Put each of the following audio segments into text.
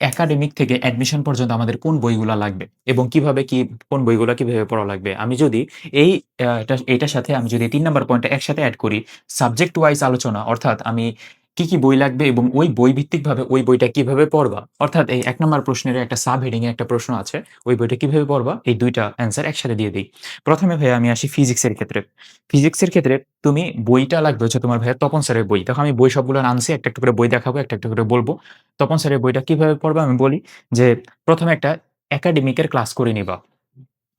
Academic থেকে admission পর্যন্ত আমাদের কোন বইগুলো লাগবে এবং কীভাবে কি, কোন বইগুলো কীভাবে পড়া লাগবে। আমি যদি এই এটার সাথে আমি যদি তিন নম্বর পয়েন্টটা একসাথে অ্যাড করি সাবজেক্ট ওয়াইজ আলোচনা, অর্থাৎ আমি কি কি বই লাগবে এবং ওই বই ভিত্তিকভাবে ওই বইটা কীভাবে পড়বা? অর্থাৎ এই এক নম্বর প্রশ্নের একটা সাব হেডিং একটা প্রশ্ন আছে, ওই বইটা কীভাবে পড়বা? এই দুইটা অ্যান্সার একসাথে দিয়ে দিই। প্রথমে ভাইয়া আমি আসি ফিজিক্সের ক্ষেত্রে। ফিজিক্সের ক্ষেত্রে তুমি বইটা লাগবে হচ্ছে তোমার ভাইয়া তপন স্যারের বই। দেখো আমি বই সবগুলো আনছি, একটা একটা করে বই দেখাবো, একটা একটা করে বলব। তপন স্যারের বইটা কীভাবে পড়বা? আমি বলি যে প্রথমে একটা একাডেমিকের ক্লাস করে নিবা।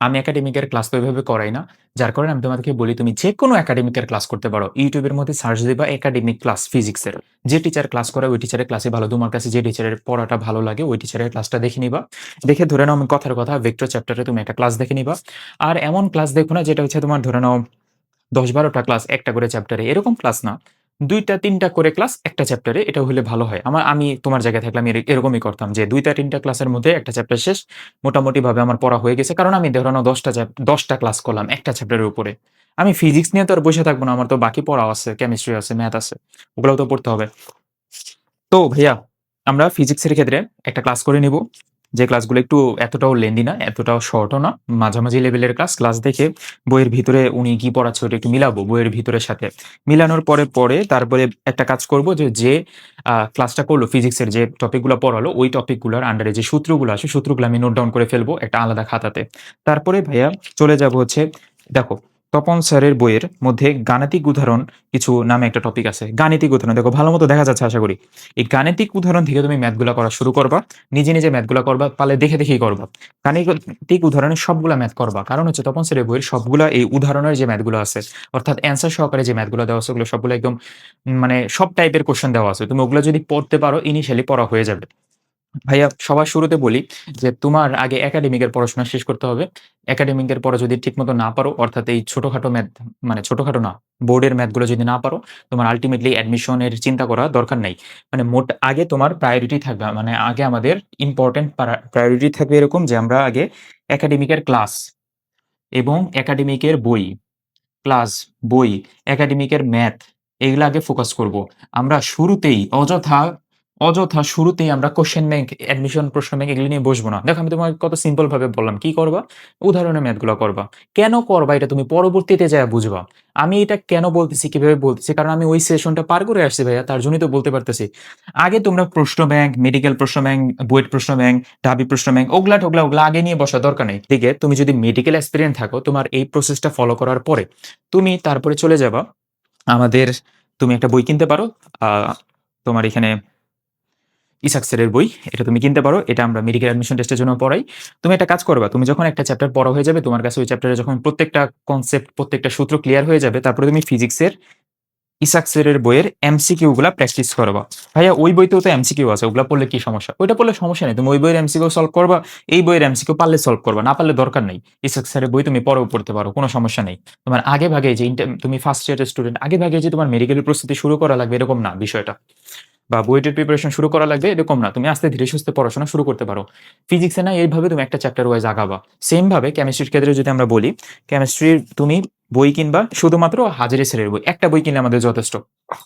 আমি একাডেমিকের ক্লাস তো ওইভাবে করাই না। যার কারণে আমি তোমাদেরকে বলি, তুমি যে কোনো একাডেমিকের ক্লাস করতে পারো। ইউটিউবের মধ্যে সার্চ দিবা একাডেমিক ক্লাস ফিজিক্সের যে টিচার ক্লাস করে, ওই টিচারের ক্লাসে ভালো। তোমার কাছে যে টিচারের পড়াটা ভালো লাগে, ওই টিচারের ক্লাসটা দেখে নিবা। দেখে ধরে নাও আমি কথার কথা ভেক্টর চ্যাপ্টারে তুমি একটা ক্লাস দেখে নিবা। আর এমন ক্লাস দেখো না, যেটা হচ্ছে তোমার ধরে নাও দশ বারোটা ক্লাস একটা করে চ্যাপ্টারে এরকম ক্লাস না। দুইটা, তিনটা করে ক্লাস একটা চ্যাপ্টারে এটা হলে ভালো হয়। আমার, আমি তোমার জায়গায় থাকলে আমি এরকমই করতাম যে দুইটা, তিনটা ক্লাসের মধ্যে একটা চ্যাপ্টার শেষ মোটামুটি ভাবে আমার পড়া হয়ে গেছে। কারণ আমি ধরো না দশটা দশটা ক্লাস করলাম একটা চ্যাপ্টারের উপরে। আমি ফিজিক্স নিয়ে তো আর বসে থাকব না, আমার তো বাকি পড়া আছে কেমিস্ট্রি আছে ম্যাথ আছে, ওগুলোও তো পড়তে হবে। তো ভাইয়া, আমরা ফিজিক্সের ক্ষেত্রে একটা ক্লাস করে নিব। যে ক্লাসগুলো একটু এতটাও লেন্দি না, এতটাও শর্টও না, মাঝামাঝি লেভেলের ক্লাস ক্লাস দেখে বইয়ের ভিতরে উনি কি পড়াচ্ছে ওটা একটু মিলাবো, বইয়ের ভিতরের সাথে। মিলানোর পরে পরে তারপরে একটা কাজ করব যে যে ক্লাসটা করল ফিজিক্সের যে টপিকগুলো পড়ালো, ওই টপিকগুলোর আন্ডারে যে সূত্রগুলো আছে সূত্রগুলো আমি নোট ডাউন করে ফেলব একটা আলাদা খাতাতে। তারপরে ভাইয়া চলে যাব হচ্ছে, দেখো তপন স্যারের বইয়ের মধ্যে গাণিতিক উদাহরণ কিছু নামে একটা টপিক আছে। গাণিতিক উদাহরণ। দেখো, ভালো মতো দেখা যাচ্ছে, আশা করি। এই গাণিতিক উদাহরণ থেকে তুমি ম্যাথগুলো করা শুরু করবা, নিজে নিজে ম্যাথগুলো করবা পালে দেখে দেখেই করবা। গাণিতিক উদাহরণের সবগুলা ম্যাথ করবা। কারণ হচ্ছে তপন স্যারের বইয়ের সবগুলা এই উদাহরণের যে ম্যাথগুলো আছে, অর্থাৎ অ্যান্সার সহকারে যে ম্যাথগুলো দেওয়া আছে, ওগুলো সবগুলো একদম মানে সব টাইপের কোশ্চেন দেওয়া আছে। তুমি ওগুলো যদি পড়তে পারো ইনিশিয়ালি পড়া হয়ে যাবে। ভাইয়া, সবার শুরুতে বলি যে তোমার আগে একাডেমিকের পড়াশোনা শেষ করতে হবে। একাডেমিকের পরে যদি ঠিকমতো না পারো, অর্থাৎ এই ছোটখাটো ম্যাথ মানে ছোটখাটো না বোর্ডের ম্যাথগুলো যদি না পারো, তোমার আলটিমেটলি অ্যাডমিশনের চিন্তা করা দরকার নাই। মানে মোট আগে তোমার প্রায়োরিটি থাকবে মানে আগে আমাদের ইম্পর্টেন্ট প্রায়োরিটি থাকবে এরকম যে আমরা আগে একাডেমিকের ক্লাস এবং একাডেমিকের বই ক্লাস বই একাডেমিকের ম্যাথ এগুলো আগে ফোকাস করব। আমরা শুরুতেই অযথা অযথা শুরুতেই আমরা কোশ্চেন ব্যাংক অ্যাডমিশন প্রশ্ন ব্যাংক এগুলো নিয়ে বসবো না। দেখো, আমি তোমাকে কত সিম্পল ভাবে বললাম। কি করবা? উদাহরণের ম্যাথগুলো করবা। কেন করবা? এটা তুমি পরবর্তীতে যা বুঝবা। আমি এটা কেন বলতেছি, কীভাবে বলতেছি? কারণ আমি ওই সেশনটা পার করে আসছি ভাইয়া, তার জন্যই তো বলতে পারতেছি। আগে তোমরা প্রশ্ন ব্যাংক মেডিকেল প্রশ্ন ব্যাংক বুয়েট প্রশ্ন ব্যাংক ঢাবি প্রশ্ন ব্যাংক ওগুলা টোগলা ওগুলা আগে নিয়ে বসা দরকার নেই। আছে তুমি যদি মেডিকেল এক্সপিরিয়েন্স থাকো, তোমার এই প্রসেসটা ফলো করার পরে তুমি তারপরে চলে যাবা। আমাদের, তুমি একটা বই কিনতে পারো। তোমার এখানে ইসাক স্যারের বই, এটা তুমি কিনতে পারো, এটা আমরা মেডিকেল অ্যাডমিশন টেস্টের জন্য পড়াই। তুমি একটা কাজ করবা, তুমি যখন একটা চ্যাপ্টার পড়া হয়ে যাবে, তোমার কাছে ওই চ্যাপ্টারে যখন প্রত্যেকটা কনসেপ্ট প্রত্যেকটা সূত্র ক্লিয়ার হয়ে যাবে, তারপরে তুমি ফিজিক্সের ইসাক স্যারের বইয়ের এমসিকিউ গুলা প্র্যাকটিস করবা। ভাইয়া, ওই বইতেও তো এমসিকিউ আছে, ওগুলা পড়লে কি সমস্যা? ওইটা পড়লে সমস্যা নেই, তুমি ওই বইয়ের এমসিকিউ সলভ করবা, এই বইয়ের এমসিকিউ পারলে সলভ করবা, না পারলে দরকার নেই। ইসাক স্যারের বই তুমি পরেও পড়তে পারো, কোনো সমস্যা নেই। তোমার আগে ভাগে যে তুমি ফার্স্ট ইয়ারের স্টুডেন্ট আগে ভাগে যে তোমার মেডিকেলের প্রস্তুতি শুরু করা লাগবে, এরকম না বিষয়টা। বা বুয়েটের প্রিপারেশন শুরু করা লাগবে, এরকম না। তুমি আস্তে ধীরে সুস্থে পড়াশোনা শুরু করতে পারো। ফিজিক্সে না, এইভাবে তুমি একটা চ্যাপ্টার ওয়াইজ আগাবা। সেম ভাবে কেমিস্ট্রির ক্ষেত্রে যদি আমরা বলি কেমিস্ট্রির তুমি বই কিনবা, শুধুমাত্র হাজারি স্যারের বই। একটা বই কিনলে আমাদের যথেষ্ট।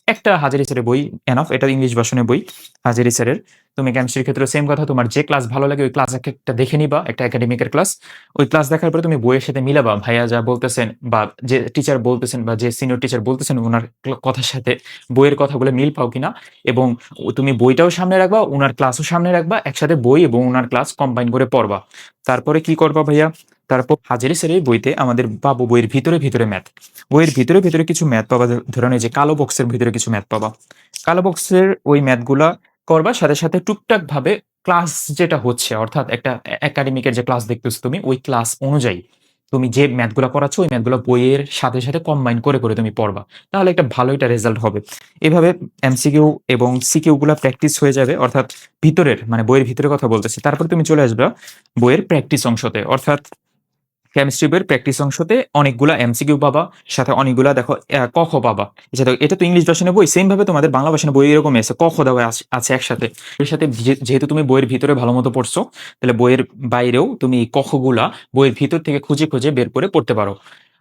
একটা হাজারি স্যারের বই এনাফ এটা ইংলিশ ভার্সনের বই, হাজারি স্যারের তুমি কেমিস্ট্রির ক্ষেত্রে সেম কথা। তোমার যে ক্লাস ভালো লাগে, ওই ক্লাস একটা দেখে নিবা, একটা একাডেমিকের ক্লাস ওই ক্লাস দেখার পরে তুমি বইয়ের সাথে মিলাবা। ভাইয়া যা বলতেছেন বা যে টিচার বলতেছেন বা যে সিনিয়র টিচার বলতেছেন ওনার কথার সাথে বইয়ের কথাগুলো মিল পাও কিনা এবং তুমি বইটাও সামনে রাখবা ওনার ক্লাসও সামনে রাখবা, একসাথে বই এবং ওনার ক্লাস কম্বাইন করে পড়বা। তারপরে কি করবা ভাইয়া? তারপর হাজারি স্যারের বইতে আমাদের বাবু বইয়ের ভিতরে ভিতরে ম্যাথ বইয়ের ভিতরে ভিতরে কিছু ম্যাথ পাবা, ধ- ধরুন এই যে কালো বক্সের ভিতরে কিছু ম্যাথ পাবা। কালো বক্সের ওই ম্যাথগুলা করবা সাথে সাথে টুকটাক ভাবে ক্লাস যেটা হচ্ছে, অর্থাৎ একটা একাডেমিকের যে ক্লাস দেখতেছো তুমি, ওই ক্লাস অনুযায়ী তুমি যে ম্যাথগুলো করাচ্ছ ওই ম্যাথগুলো বইয়ের সাথে সাথে কম্বাইন করে করে তুমি পড়বা। তাহলে একটা ভালো একটা রেজাল্ট হবে। এভাবে এমসিকিউ এবং সিকিউ গুলা প্র্যাকটিস হয়ে যাবে, অর্থাৎ ভিতরের মানে বইয়ের ভিতরে কথা বলতেছি, তারপর তুমি চলে আসবে বইয়ের প্র্যাকটিস অংশতে। অর্থাৎ কেমিস্ট্রি বইয়ের প্র্যাকটিস অংশতে অনেকগুলা এমসিকিউ পাবা সাথে অনেকগুলা দেখো আহ, ক খ পাবা। তো- এটা তো ইংলিশ ভার্সনের বই সেম ভাবে তোমাদের বাংলা ভার্সনের বই এরকম এসে ক খ দেওয়া আছে- একসাথে। এর সাথে যেহেতু তুমি বইয়ের ভিতরে ভালো মতো পড়ছো তাহলে বইয়ের বাইরেও তুমি এই ক খ বইয়ের ভিতর থেকে খুঁজে খুঁজে বের করে পড়তে পারো।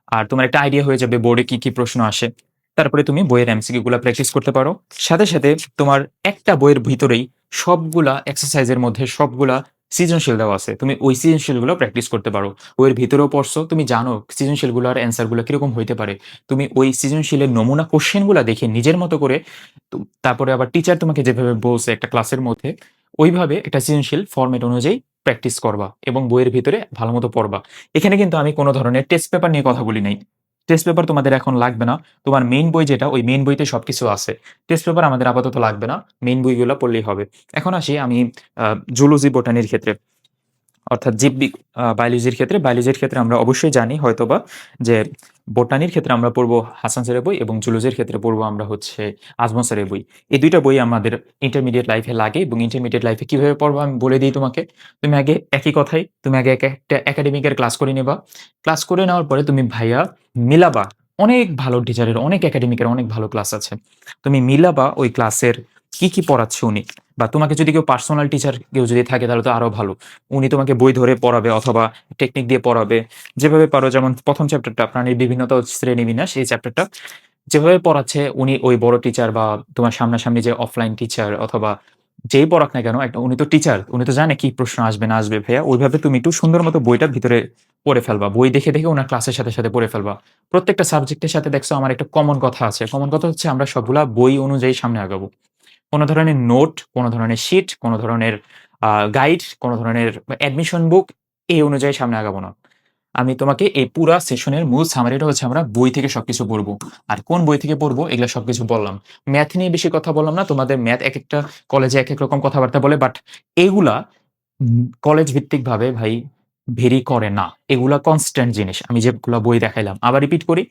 আর তোমার একটা আইডিয়া হয়ে যাবে বোর্ডে কি কি প্রশ্ন আসে। তারপরে তুমি বইয়ের এমসিকিউ গুলা প্র্যাকটিস করতে পারো। সাথে সাথে তোমার একটা বইয়ের ভিতরেই সবগুলা এক্সারসাইজের মধ্যে সবগুলা সৃজনশীল দেওয়া আছে। তুমি ওই সৃজনশীলগুলো প্র্যাকটিস করতে পারো। বইয়ের ভিতরেও পড়ছো, তুমি জানো সৃজনশীলগুলার অ্যান্সারগুলা কীরকম হইতে পারে। তুমি ওই সৃজনশীলের নমুনা কোয়েশ্চেনগুলা দেখে নিজের মতো করে তারপরে আবার টিচার তোমাকে যেভাবে বলছে একটা ক্লাসের মধ্যে, ওইভাবে একটা সৃজনশীল ফরমেট অনুযায়ী প্র্যাকটিস করবা এবং বইয়ের ভিতরে ভালো মতো পড়বা। এখানে কিন্তু আমি কোনো ধরনের টেস্ট পেপার নিয়ে কথা বলি নাই। টেস্ট পেপার তোমাদের এখন লাগবে না। তোমার মেইন বই যেটা, ওই মেইন বইতে সব কিছু আছে। টেস্ট পেপার আমাদের আপাতত লাগবে না। মেইন বইগুলো পড়লেই হবে। এখন আসি আমি জুলজি, বোটানির ক্ষেত্রে। অর্থাৎ জীববি আ বায়োলজির ক্ষেত্রে, বায়োলজির ক্ষেত্রে আমরা অবশ্যই জানি হয়তোবা যে বোটানির ক্ষেত্রে আমরা পড়ব হাসান স্যারের বই এবং জুলজির ক্ষেত্রে পড়ব আমরা হচ্ছে আজমল স্যারের বই। এই দুইটা বই আমাদের ইন্টারমিডিয়েট লাইফে লাগে এবং ইন্টারমিডিয়েট লাইফে কীভাবে পড়ব আমি বলে দিই তোমাকে। তুমি আগে একই কথাই, তুমি আগে এক একটা একাডেমিকের ক্লাস করে নেবা ক্লাস করে নেওয়ার পরে তুমি ভাইয়া মিলাবা। অনেক ভালো টিচারের, অনেক একাডেমিকের অনেক ভালো ক্লাস আছে। তুমি মিলাবা ওই ক্লাসের কি, কি পড়াচ্ছে উনি বা তোমাকে যদি কেউ পার্সোনাল টিচার কেউ যদি থাকে তাহলে তো আরও ভালো। উনি তোমাকে বই ধরে পড়াবে অথবা টেকনিক দিয়ে পড়াবে। যেভাবে পারো যেমন প্রথম চ্যাপ্টারটা প্রাণীর বিভিন্নতা ও শ্রেণীবিন্যাস এই চ্যাপ্টারটা যেভাবে পড়াচ্ছে উনি ওই বড় টিচার বা তোমার সামনাসামনি যে অফলাইন টিচার অথবা যেই পড়াক না কেন একটা উনি তো টিচার, উনি তো জানে কি প্রশ্ন আসবে না আসবে ভাইয়া। ওইভাবে তুমি একটু সুন্দর মতো বইটা ভিতরে পড়ে ফেলবা। বই দেখে, দেখে উনার ক্লাসের সাথে, সাথে পড়ে ফেলবা। প্রত্যেকটা সাবজেক্টের সাথে দেখছ আমার একটা কমন কথা আছে। কমন কথা হচ্ছে আমরা সবগুলা বই অনুযায়ী সামনে আগাবো। কোন ধরনের নোট, কোনো ধরনের শিট, কোনো ধরনের গাইড, কোনো ধরনের অ্যাডমিশন বুক এই অনুযায়ী সামনে আগাবো না। আমি তোমাকে এই পুরা সেশনের মূল সামারিটা হচ্ছে আমরা বই থেকে সবকিছু পড়ব। আর কোন বই থেকে পড়ব এগুলা সবকিছু বললাম। ম্যাথ নিয়ে বেশি কথা বললাম না। তোমাদের ম্যাথ এক একটা কলেজে এক এক রকম কথাবার্তা বলে বাট এগুলা কলেজ ভিত্তিকভাবে ভাই ভেরি করে না। এগুলা কনস্ট্যান্ট জিনিস। আমি যেগুলা বই দেখাইলাম। আবার রিপিট করি।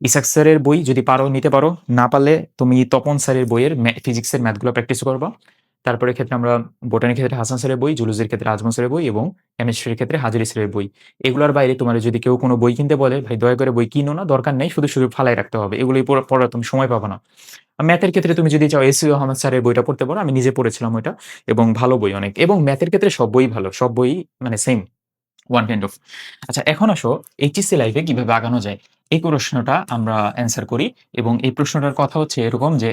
ইসাক স্যারের বই যদি পারো নিতে পারো। না পারলে তুমি তপন স্যারের বইয়ের ফিজিক্সের ম্যাথগুলা প্র্যাকটিস করবা। তারপরে ক্ষেত্রে আমরা বোটানির ক্ষেত্রে হাসান স্যারের বই, জুলুজির ক্ষেত্রে আজমল স্যারের বই এবং কেমিস্ট্রির ক্ষেত্রে হাজিরি স্যারের বই। এগুলোর বাইরে তোমার যদি কেউ কোনো বই কিনতে বলে, ভাই দয়া করে বই কিনো না, দরকার নেই। শুধু, শুধু ফালাই রাখতে হবে। এগুলোই পড়া তুমি সময় পাবো না। ম্যাথের ক্ষেত্রে তুমি যদি চাও এসইউ আহমেদ স্যারের বইটা পড়তে পারো। আমি নিজে পড়েছিলাম ওইটা এবং ভালো বই অনেক। এবং ম্যাথের ক্ষেত্রে সব বই ভালো। সব বই মানে সেম ওয়ান কাইন্ড অফ। আচ্ছা এখন আসো এইচএসসি লাইফে কীভাবে আগানো যায়? এই প্রশ্নটা আমরা অ্যান্সার করি এবং এই প্রশ্নটার কথা হচ্ছে এরকম যে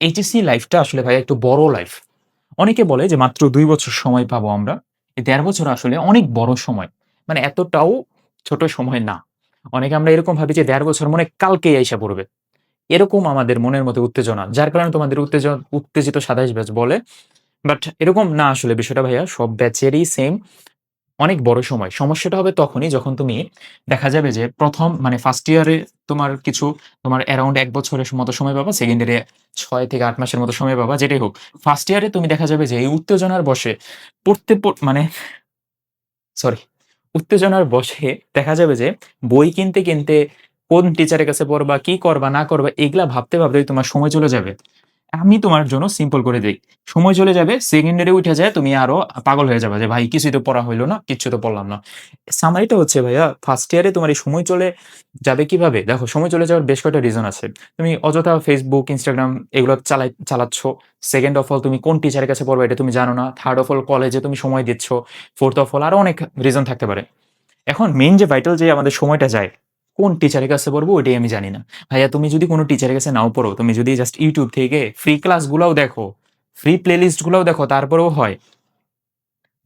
এইচএসসি লাইফটা আসলে ভাই একটু বড় লাইফ। অনেকে বলে যে মাত্র দুই বছর সময় পাবো আমরা। এই ১.৫ বছর আসলে অনেক বড় সময়। মানে এতটাও ছোট সময় না। অনেকে আমরা এরকম ভাবি যে দেড় বছর মনে কালকেই আইসা পড়বে। এরকম আমাদের মনের মধ্যে উত্তেজনা। যার কারণে তোমাদের উত্তেজ উত্তেজিত ২৭ ব্যাচ বলে। বাট এরকম না আসলে বিষয়টা ভাইয়া, সব ব্যাচেরই সেম অনেক বড় সময়। সমস্যাটা হবে তখনই যখন তুমি দেখা যাবে যে প্রথম মানে ফার্স্ট ইয়ারে তোমার কিছু তোমার অ্যারাউন্ড এক বছরের মতো সময় পাবা। সেকেন্ড ইয়ারে ছয় থেকে আট মাসের মতো সময় পাবা যেটাই হোক। ফার্স্ট ইয়ারে তুমি দেখা যাবে যে এই উত্তেজনার বশে পড়তে মানে সরি উত্তেজনার বশে দেখা যাবে যে বই কিনতে, কিনতে কোন টিচারের কাছে পড়বা, কি করবা না করবা এগুলা ভাবতে, ভাবতেই তোমার সময় চলে যাবে। আমি তোমার জন্য সিম্পল করে দিই সময় চলে যাবে, সেকেন্ড ইয়ারে উইঠা যায় তুমি আরও পাগল হয়ে যাবে যে ভাই কিছুই তো পড়া হইল না, কিছু তো পড়লাম না। সামারিটা হচ্ছে ভাইয়া ফার্স্ট ইয়ারে তোমার এই সময় চলে যাবে কীভাবে? দেখো সময় চলে যাওয়ার বেশ কয়েকটা রিজন আছে। তুমি অযথা ফেসবুক ইনস্টাগ্রাম এগুলো চালাই চালাচ্ছ। সেকেন্ড অফ অল তুমি কোন টিচারের কাছে পড়বে এটা তুমি জানো না। থার্ড অফ অল কলেজে তুমি সময় দিচ্ছ। ফোর্থ অফ অল আরও অনেক রিজন থাকতে পারে। এখন মেইন যে ভাইটাল যে আমাদের সময়টা যায়, কোন টিচারের কাছে পড়ব ওইটাই আমি জানি না। ভাইয়া তুমি যদি কোনো টিচারের কাছে নাও পড়ো, তুমি যদি জাস্ট ইউটিউব থেকে ফ্রি ক্লাসগুলাও দেখো, ফ্রি প্লেলিস্ট গুলাও দেখো তারপরেও হয়।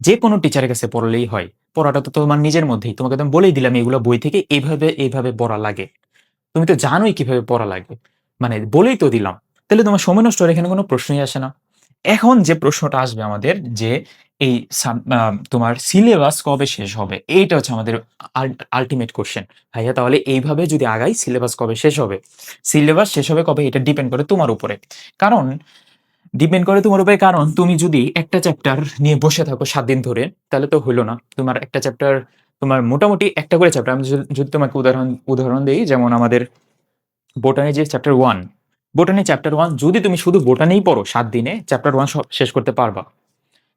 যে কোনো টিচারের কাছে পড়লেই হয়। পড়াটা তো তোমার নিজের মধ্যেই। তোমাকে তো বলেই দিলাম এগুলা বই থেকে এইভাবে, এইভাবে পড়া লাগে। তুমি তো জানোই কীভাবে পড়া লাগে। মানে বলেই তো দিলাম। তাহলে তোমার সময় নষ্ট এখানে কোনো প্রশ্নই আসে না। এখন যে প্রশ্নটা আসবে আমাদের যে এই তোমার সিলেবাস কবে শেষ হবে? এইটা হচ্ছে আমাদের আল আল্টিমেট কোয়েশ্চেন। ভাইয়া, তাহলে এইভাবে যদি আগাই, সিলেবাস কবে শেষ হবে? সিলেবাস শেষ হবে কবে এটা ডিপেন্ড করে তোমার উপরে। কারণ ডিপেন্ড করে তোমার উপরে কারণ, তুমি যদি একটা চ্যাপ্টার নিয়ে বসে থাকো সাত দিন ধরে, তাহলে তো হইল না। তোমার একটা চ্যাপ্টার তোমার মোটামুটি একটা করে চ্যাপ্টার আমি যদি তোমাকে উদাহরণ উদাহরণ দিই, যেমন আমাদের বোটানি যে চ্যাপ্টার 1 বোটানি চ্যাপ্টার ওয়ান যদি তুমি শুধু বোটানিই পড়ো সাত দিনে চ্যাপ্টার 1 স শেষ করতে পারবা।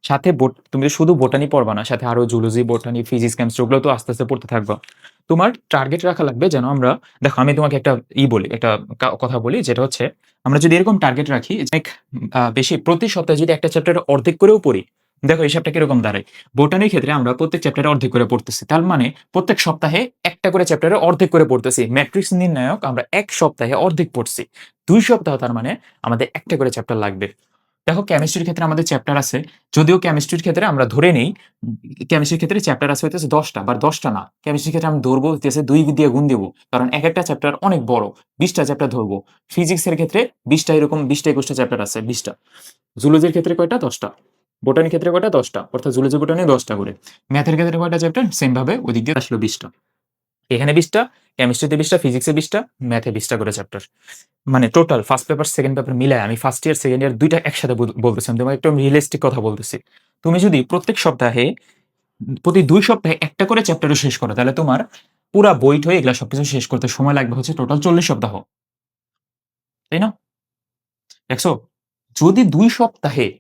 সাথে তুমি শুধু বোটানি পড়বা না, সাথে আরও জুলজি, বোটানি, ফিজিক্স, কেমিস্ট্রি ওগুলো তো আস্তে, আস্তে পড়তে থাকবা। তোমার টার্গেট রাখা লাগবে যেন আমরা দেখো আমি তোমাকে একটা ই বলি, একটা কথা বলি যেটা হচ্ছে আমরা যদি এরকম টার্গেট রাখি বেশি প্রতি সপ্তাহে যদি একটা চ্যাপ্টার অর্ধেক করেও পড়ি, দেখো হিসাবটা কীরকম দাঁড়ায়। বোটানির ক্ষেত্রে আমরা প্রত্যেক চ্যাপ্টারে অর্ধেক করে পড়তেছি। তার মানে প্রত্যেক সপ্তাহে একটা করে চ্যাপ্টারে অর্ধেক করে পড়তেছি। ম্যাট্রিক্স নির্ণায়ক আমরা ১ সপ্তাহে অর্ধেক পড়ছি। দুই সপ্তাহ তার মানে আমাদের একটা করে চ্যাপ্টার লাগবে। দেখো কেমিস্ট্রির ক্ষেত্রে আমাদের চ্যাপ্টার আছে যদিও কেমিস্ট্রির ক্ষেত্রে আমরা ধরে নেই কেমিস্ট্রির ক্ষেত্রে চ্যাপ্টার আছে হইতেছে দশটা বা দশটা না কেমিস্ট্রির ক্ষেত্রে আমি ধরবো হইতেছে দুই দিয়ে গুণ দেবো কারণ এক একটা চ্যাপ্টার অনেক বড় বিশটা চ্যাপ্টার ধরবো ফিজিক্সের ক্ষেত্রে বিশটা এরকম, বিশটা একুশটা চ্যাপ্টার আছে, বিশটা জুলজির ক্ষেত্রে কয়টা দশটা বোটানির ক্ষেত্রে কয়টা? দশটা। অর্থাৎ জুলজি বোটানি দশটা করে। ম্যাথের ক্ষেত্রে কয়টা চ্যাপ্টার সেম ভাবে ওদিক দিয়ে আসলো বিশটা। এখানে বিশটা কেমিস্ট্রিতে বিশটা ফিজিক্সে বিশটা ম্যাথে বিশটা করে চ্যাপ্টার মানে total first paper second paper মিলায় আমি ফার্স্ট ইয়ার সেকেন্ড ইয়ার দুইটা একসাথে বল- বলতেছি। আমি তোমাকে একটু রিয়েলিস্টিক কথা বলতেছি। তুমি যদি প্রত্যেক সপ্তাহে, প্রতি দুই সপ্তাহে একটা করে চ্যাপ্টারও শেষ করো, তাহলে তোমার পুরা বই হয়ে এগুলা সবকিছু শেষ করতে সময় লাগবে হচ্ছে টোটাল চল্লিশ সপ্তাহ। তাই না? দেখছ? যদি দুই সপ্তাহে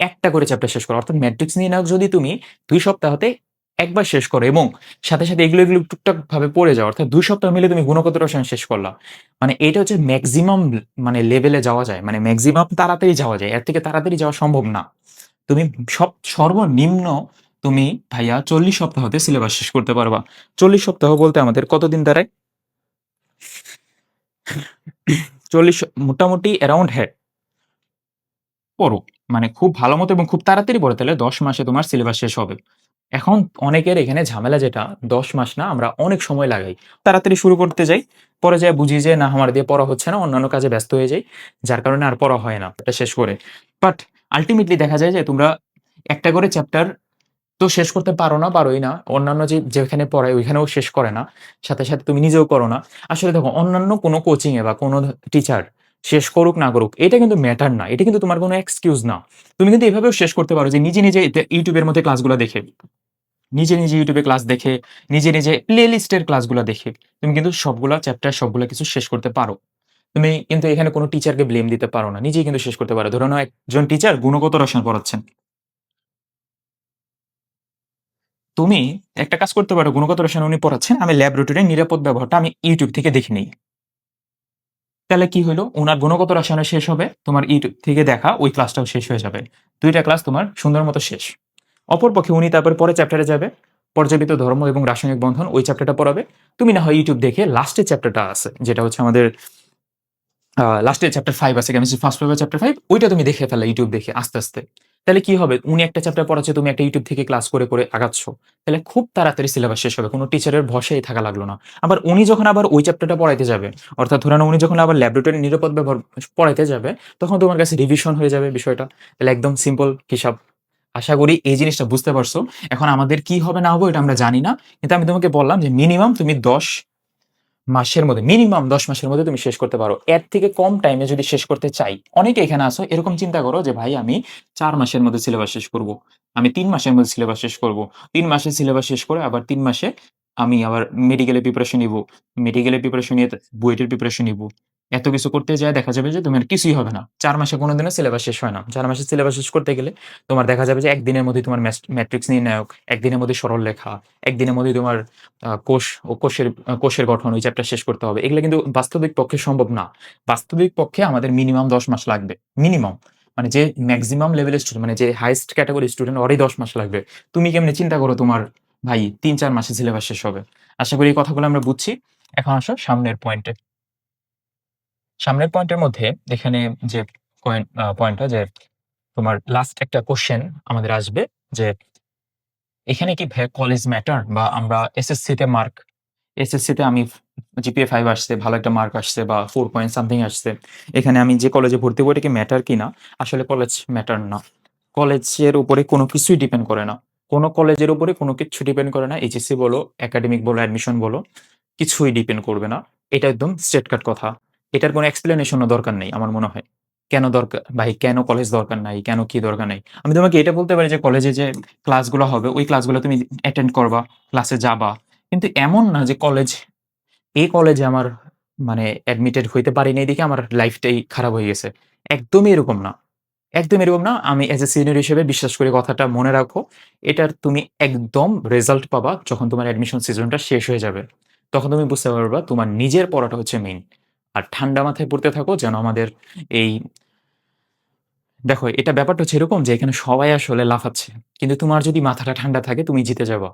একটা করে চ্যাপ্টার শেষ করো। অর্থাৎ ম্যাট্রিক্স নিয়ে নাও যদি তুমি দুই সপ্তাহতে একবার শেষ করো এবং সাথে সাথে এগুলো এগুলো টুকটাক ভাবে পড়ে যাও, অর্থাৎ দুই সপ্তাহ মিলে তুমি গুণগত রসায়ন শেষ করলা। মানে এটা হচ্ছে ম্যাক্সিমাম মানে লেভেলে যাওয়া যায়। মানে ম্যাক্সিমাম তাড়াতাড়ি যাওয়া যায়। এর থেকে তাড়াতাড়ি যাওয়া সম্ভব না। তুমি সব, সর্বনিম্ন তুমি ভাইয়া চল্লিশ সপ্তাহতে সিলেবাস শেষ করতে পারবা। চল্লিশ সপ্তাহ বলতে আমাদের কতদিন দাঁড়ায়? চল্লিশ, মোটামুটি অ্যারাউন্ড হ্যাঁ পড়ো। মানে খুব ভালো মতো এবং খুব তাড়াতাড়ি পড়ে তাহলে দশ মাসে তোমার সিলেবাস শেষ হবে। এখন অনেকের এখানে ঝামেলা যেটা, দশ মাস না, আমরা অনেক সময় লাগাই। তাড়াতাড়ি শুরু করতে যাই, পরে যায় বুঝি যে না, আমার দিয়ে পড়া হচ্ছে না, অন্যান্য কাজে ব্যস্ত হয়ে যাই, যার কারণে আর পড়া হয় না, এটা শেষ করে। বাট আলটিমেটলি দেখা যায় যে তোমরা একটা করে চ্যাপ্টার তো শেষ করতে পারো না, পারোই না, অন্যান্য যে, যেখানে পড়ায় ওইখানেও শেষ করে না, সাথে সাথে তুমি নিজেও করো না। আসলে দেখো, অন্যান্য কোনো কোচিং এ বা কোনো টিচার শেষ করুক না করুক, এটা কিন্তু ম্যাটার না, এটা কিন্তু তোমার কোনো এক্সকিউজ না। তুমি কিন্তু এভাবেও শেষ করতে পারো যে নিজে নিজে ইউটিউবের মধ্যে ক্লাসগুলো দেখে, নিজে নিজে ইউটিউবে ক্লাস দেখে, নিজে নিজে প্লে লিস্টের ক্লাসগুলো দেখে, তুমি কিন্তু সবগুলা চ্যাপ্টার সবগুলো কিছু শেষ করতে পারো। তুমি কিন্তু এখানে কোনো টিচারকে ব্লেম দিতে পারো না, নিজেই কিন্তু শেষ করতে পারো। ধরো নাও একজন টিচার গুণগত রসায়ন পড়াচ্ছেন। তুমি একটা কাজ করতে পারো, গুণগত রসায়ন উনি পড়াচ্ছেন, আমি ল্যাবরেটরির নিরাপদ ব্যবহারটা আমি ইউটিউব থেকে দেখে নিই। তাহলে কি হলো ওনার গুণগত রসায়ন শেষ হবে, তোমার ইউটিউব থেকে দেখা ওই ক্লাসটাও শেষ হয়ে যাবে। দুইটা ক্লাস তোমার সুন্দর মতো শেষ। অপরপক্ষে উনি তারপর পরে চ্যাপ্টারে যাবে। পর্যাপিত ধর্ম এবং রাসায়নিক বন্ধন ওই চ্যাপ্টারটা পড়াবে। তুমি না হয় ইউটিউব দেখে লাস্টের চ্যাপ্টারটা আছে, যেটা হচ্ছে আমাদের লাস্টের চ্যাপ্টার ফাইভ আছে chemistry first paper chapter five ওইটা তুমি দেখে ফেলে ইউটিউব দেখে, আস্তে আস্তে। তাহলে কি হবে? উনি একটা চ্যাপ্টার পড়াচ্ছে, তুমি একটা ইউটিউব থেকে ক্লাস করে করে আগাচ্ছ। তাহলে খুব তাড়াতাড়ি সিলেবাস শেষ হবে, কোনো টিচারের ভরসাই থাকা লাগল না। আবার উনি যখন আবার ওই চ্যাপ্টারটা পড়াইতে যাবে, অর্থাৎ ধরে নাও উনি যখন আবার ল্যাবরেটরি নিরাপদ ব্যবহার পড়াইতে যাবে, তখন তোমার কাছে রিভিশন হয়ে যাবে বিষয়টা। তাহলে একদম সিম্পল হিসাব। আশা করি এই জিনিসটা বুঝতে পারছ। এখন আমাদের কি হবে না হবে এটা আমরা জানি না। কিন্তু আমি তোমাকে বললাম যে মিনিমাম তুমি দশ মাসের মধ্যে মিনিমাম দশ মাসের মধ্যে তুমি শেষ করতে পারো। এর থেকে কম টাইমে যদি শেষ করতে চাই, অনেকে এখানে আসো এরকম চিন্তা করো যে, ভাই, আমি চার মাসের মধ্যে সিলেবাস শেষ করব। আমি তিন মাসের মধ্যে সিলেবাস শেষ করব। তিন মাসের সিলেবাস শেষ করে আবার তিন মাসে আমি আবার মেডিকেলের প্রিপারেশন নিব। মেডিকেলের প্রিপারেশন নিয়ে বুয়েটের প্রিপারেশন নিব। এত কিছু করতে যায়, দেখা যাবে যে তোমার কিছুই হবে না। চার মাসে কোনো কোনোদিনও সিলেবাস শেষ হয় না। চার মাসে সিলেবাস শেষ করতে গেলে তোমার দেখা যাবে যে একদিনের মধ্যে তোমার ম্যাট্রিক্স নির্ণায়ক, একদিনের মধ্যে সরল লেখা, একদিনের মধ্যে তোমার কোষ ও কোষের কোষের গঠন ওই চ্যাপ্টার শেষ করতে হবে। এগুলো কিন্তু বাস্তবিক পক্ষে সম্ভব না। বাস্তবিক পক্ষে আমাদের মিনিমাম দশ মাস লাগবে। মিনিমাম মানে যে ম্যাক্সিমাম লেভেলের স্টুডেন্ট মানে যে হাইস্ট ক্যাটাগরি স্টুডেন্ট ওরই দশ মাস লাগবে। তুমি কেমনি চিন্তা করো তোমার, ভাই, তিন চার মাসে সিলেবাস শেষ হবে? আশা করি এই কথাগুলো আমরা বুঝছি। এখন আসো সামনের পয়েন্টে সামনের পয়েন্টের মধ্যে এখানে যে পয়েন্টটা যে তোমার লাস্ট একটা কোশ্চেন আমাদের আসবে যে এখানে কি কলেজ ম্যাটার বা আমরা এসএসসি তে মার্ক এসএসসি তে আমি জিপিএ ফাইভ আসছে, ভালো একটা মার্ক আসছে বা ফোর পয়েন্ট সামথিং আসছে, এখানে আমি যে কলেজে ভর্তি হব এটা কি ম্যাটার কি না আসলে কলেজ ম্যাটার না। কলেজের উপরে কোনো কিছুই ডিপেন্ড করে না। কোনো কলেজের উপরে কোনো কিছু ডিপেন্ড করে না। এইচএসসি বলো একাডেমিক বলো অ্যাডমিশন বলো, কিছুই ডিপেন্ড করবে না। এটা একদম স্ট্রেট কাট কথা। এটার কোনো এক্সপ্লেনেশনও দরকার নেই আমার মনে হয়। কেন দরকার? ভাই, কেন কলেজ দরকার নাই? কেন কি দরকার নাই? আমি তোমাকে এটা বলতে পারি যে কলেজে যে ক্লাসগুলো হবে, ওই ক্লাসগুলো তুমি অ্যাটেন্ড করবা ক্লাসে যাবা। কিন্তু এমন না যে কলেজ এই কলেজে আমার মানে অ্যাডমিটেড হইতে পারি নাই দেখে আমার লাইফটাই খারাপ হয়ে গেছে। একদমই এরকম না। একদম এরকম না। আমি এজ এ সিনিয়র হিসেবে বিশ্বাস করি কথাটা মনে রাখো, এটার তুমি একদম রেজাল্ট পাবা যখন তোমার অ্যাডমিশন সিজনটা শেষ হয়ে যাবে। তখন তুমি বুঝতে পারবা তোমার নিজের পড়াটা হচ্ছে মেইন আর ঠান্ডা মাথায় পড়তে থাকো যেন আমাদের এই দেখো, এটা ব্যাপারটা হচ্ছে এরকম যে এখানে সবাই আসলে লাফাচ্ছে। কিন্তু তোমার যদি মাথাটা ঠান্ডা থাকে, তুমি জিতে যাবা।